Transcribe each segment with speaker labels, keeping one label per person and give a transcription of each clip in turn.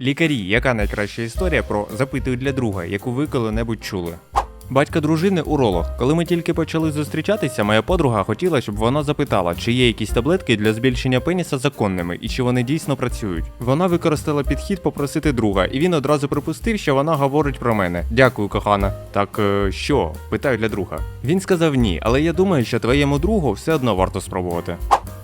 Speaker 1: Лікарі, яка найкраща історія про запитують для друга, яку ви коли-небудь чули? Батько дружини уролог. Коли ми тільки почали зустрічатися, моя подруга хотіла, щоб вона запитала, чи є якісь таблетки для збільшення пеніса законними і чи вони дійсно працюють. Вона використала підхід попросити друга, і він одразу припустив, що вона говорить про мене. Дякую, кохана. Так е, що? питаю для друга. Він сказав ні, але я думаю, що твоєму другу все одно варто спробувати.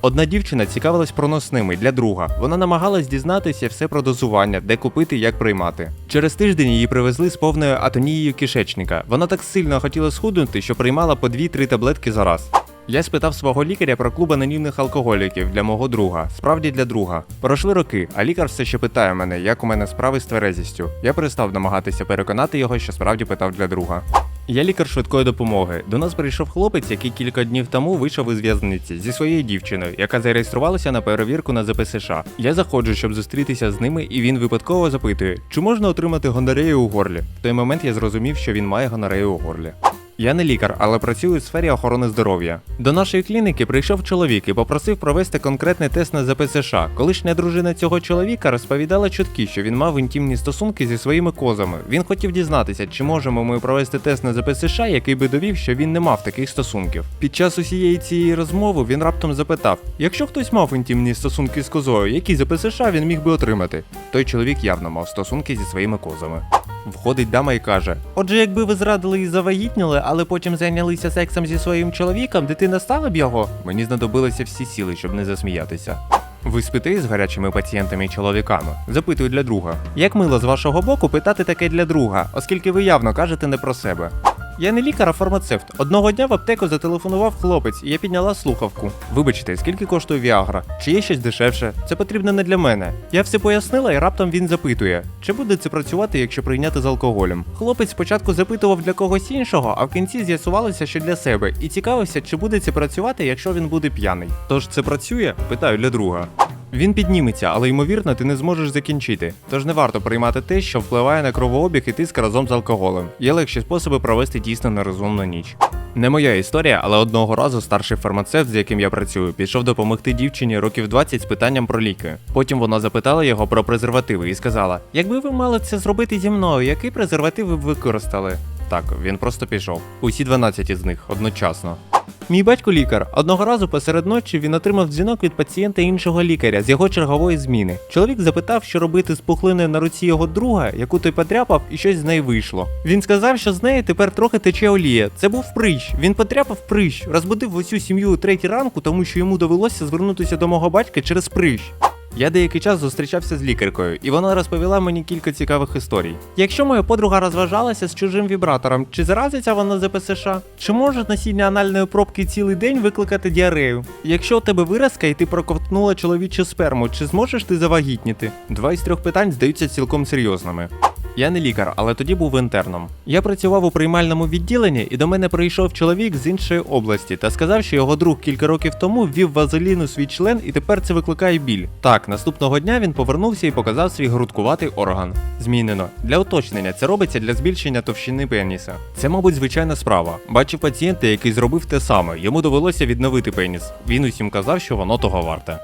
Speaker 1: Одна дівчина цікавилась проносними для друга. Вона намагалась дізнатися все про дозування, де купити, як приймати. Через тиждень її привезли з повною атонією кишечника. Вона так сильно хотіла схуднути, що приймала по 2-3 таблетки за раз. Я спитав свого лікаря про клуб анонімних алкоголіків для мого друга, справді для друга. Пройшли роки, а лікар все ще питає мене, як у мене справи з тверезістю. Я перестав намагатися переконати його, що справді питав для друга. Я лікар швидкої допомоги. До нас прийшов хлопець, який кілька днів тому вийшов із в'язниці зі своєю дівчиною, яка зареєструвалася на перевірку на ЗП США. Я заходжу, щоб зустрітися з ними, і він випадково запитує, чи можна отримати гонорею у горлі. В той момент я зрозумів, що він має гонорею у горлі. Я не лікар, але працюю у сфері охорони здоров'я. До нашої клініки прийшов чоловік і попросив провести конкретний тест на ЗП США. Колишня дружина цього чоловіка розповідала чутки, що він мав інтимні стосунки зі своїми козами. Він хотів дізнатися, чи можемо ми провести тест на ЗП США, який би довів, що він не мав таких стосунків. Під час усієї цієї розмови він раптом запитав: якщо хтось мав інтимні стосунки з козою, які ЗП США він міг би отримати? Той чоловік явно мав стосунки зі своїми козами. Входить дама і каже: Отже, якби ви зрадили і завагітніли, але потім зайнялися сексом зі своїм чоловіком, дитина стала б його. Мені знадобилися всі сіли, щоб не засміятися. Ви спите з гарячими пацієнтами і чоловіками? Запитую для друга. Як мило з вашого боку питати таке для друга, оскільки ви явно кажете не про себе. Я не лікар, а фармацевт. Одного дня в аптеку зателефонував хлопець, і я підняла слухавку. Вибачте, скільки коштує Віагра? Чи є щось дешевше? Це потрібно не для мене. Я все пояснила, і раптом він запитує, чи буде це працювати, якщо прийняти з алкоголем. Хлопець спочатку запитував для когось іншого, а в кінці з'ясувалося, що для себе, і цікавився, чи буде це працювати, якщо він буде п'яний. Тож це працює? Питаю для друга. Він підніметься, але ймовірно, ти не зможеш закінчити. Тож не варто приймати те, що впливає на кровообіг і тиск разом з алкоголем. Є легші способи провести дійсно нерозумну ніч. Не моя історія, але одного разу старший фармацевт, з яким я працюю, пішов допомогти дівчині років 20 з питанням про ліки. Потім вона запитала його про презервативи і сказала: Якби ви мали це зробити зі мною, який презерватив ви б використали? Так, він просто пішов. Усі 12 із них одночасно. Мій батько лікар. Одного разу посеред ночі він отримав дзвінок від пацієнта іншого лікаря з його чергової зміни. Чоловік запитав, що робити з пухлиною на руці його друга, яку той потряпав, і щось з неї вийшло. Він сказав, що з неї тепер трохи тече олія. Це був прищ. Він потряпав прищ, розбудив усю сім'ю у третій ранку, тому що йому довелося звернутися до мого батька через прищ. Я деякий час зустрічався з лікаркою, і вона розповіла мені кілька цікавих історій. Якщо моя подруга розважалася з чужим вібратором, чи заразиться вона ЗПСШ? ПСШ? Чи може носіння анальної пробки цілий день викликати діарею? Якщо у тебе виразка і ти проковтнула чоловічу сперму, чи зможеш ти завагітніти? Два із трьох питань здаються цілком серйозними. Я не лікар, але тоді був інтерном. Я працював у приймальному відділенні, і до мене прийшов чоловік з іншої області та сказав, що його друг кілька років тому ввів вазелін у свій член, і тепер це викликає біль. Так, наступного дня він повернувся і показав свій грудкуватий орган. Змінено. Для уточнення це робиться для збільшення товщини пеніса. Це, мабуть, звичайна справа. Бачив пацієнта, який зробив те саме. Йому довелося відновити пеніс. Він усім казав, що воно того варте.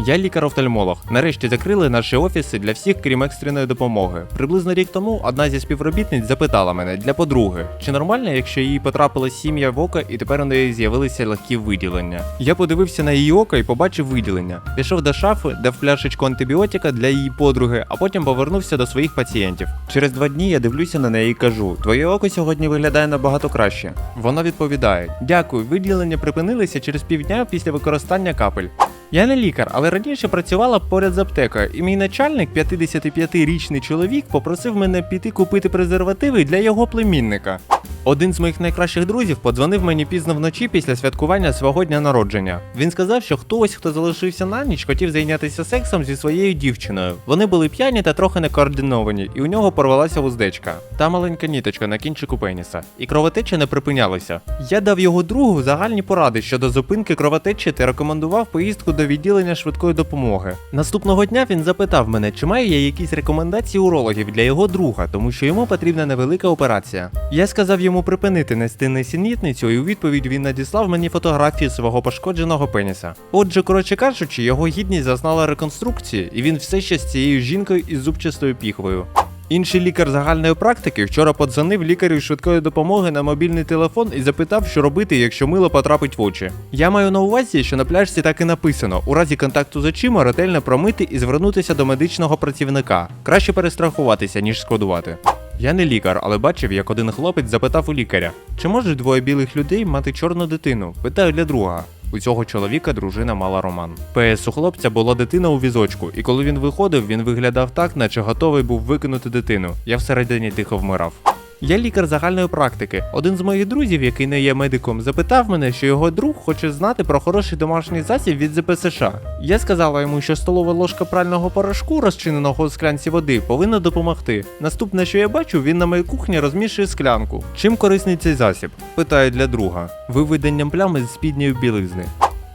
Speaker 1: Я лікар-офтальмолог. Нарешті закрили наші офіси для всіх, крім екстреної допомоги. Приблизно рік тому одна зі співробітниць запитала мене для подруги, чи нормально, якщо їй потрапила сім'я в око і тепер у неї з'явилися легкі виділення. Я подивився на її око і побачив виділення. Пішов до шафи, дав пляшечку антибіотика для її подруги, а потім повернувся до своїх пацієнтів. Через два дні я дивлюся на неї і кажу: Твоє око сьогодні виглядає набагато краще. Вона відповідає: Дякую, виділення припинилися через півдня після використання капель. Я не лікар, але раніше працювала поряд з аптекою, і мій начальник, 55-річний чоловік, попросив мене піти купити презервативи для його племінника. Один з моїх найкращих друзів подзвонив мені пізно вночі після святкування свого дня народження. Він сказав, що хтось, хто залишився на ніч, хотів зайнятися сексом зі своєю дівчиною. Вони були п'яні та трохи некоординовані, і у нього порвалася вуздечка. Та маленька ніточка на кінчику пеніса. І кровотеча не припинялася. Я дав його другу загальні поради щодо зупинки кровотечі та рекомендував поїздку до відділення швидкої допомоги. Наступного дня він запитав мене, чи маю я якісь рекомендації урологів для його друга, тому що йому потрібна невелика операція. Я сказав йому. Йому припинити нести несенітницю, і у відповідь він надіслав мені фотографії свого пошкодженого пеніса. Отже, коротше кажучи, його гідність зазнала реконструкції, і він все ще з цією жінкою із зубчастою піхвою. Інший лікар загальної практики вчора подзвонив лікарю швидкої допомоги на мобільний телефон і запитав, що робити, якщо мило потрапить в очі. Я маю на увазі, що на пляжці так і написано: у разі контакту з очима ретельно промити і звернутися до медичного працівника. Краще перестрахуватися, ніж шкодувати. Я не лікар, але бачив, як один хлопець запитав у лікаря: чи можуть двоє білих людей мати чорну дитину? Питаю для друга. У цього чоловіка дружина мала роман. ПС у хлопця була дитина у візочку, і коли він виходив, він виглядав так, наче готовий був викинути дитину. Я всередині тихо вмирав. Я лікар загальної практики. Один з моїх друзів, який не є медиком, запитав мене, що його друг хоче знати про хороший домашній засіб від ЗПСШ. Я сказала йому, що столова ложка прального порошку, розчиненого у склянці води, повинна допомогти. Наступне, що я бачу, він на моїй кухні розмішує склянку. Чим корисний цей засіб? Питаю для друга. Виведенням плями з спідньої білизни.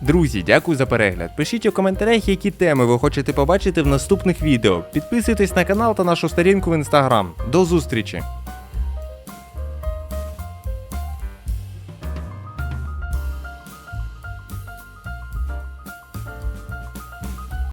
Speaker 1: Друзі, дякую за перегляд. Пишіть у коментарях, які теми ви хочете побачити в наступних відео. Підписуйтесь на канал та нашу сторінку в інстаграм. До зустрічі!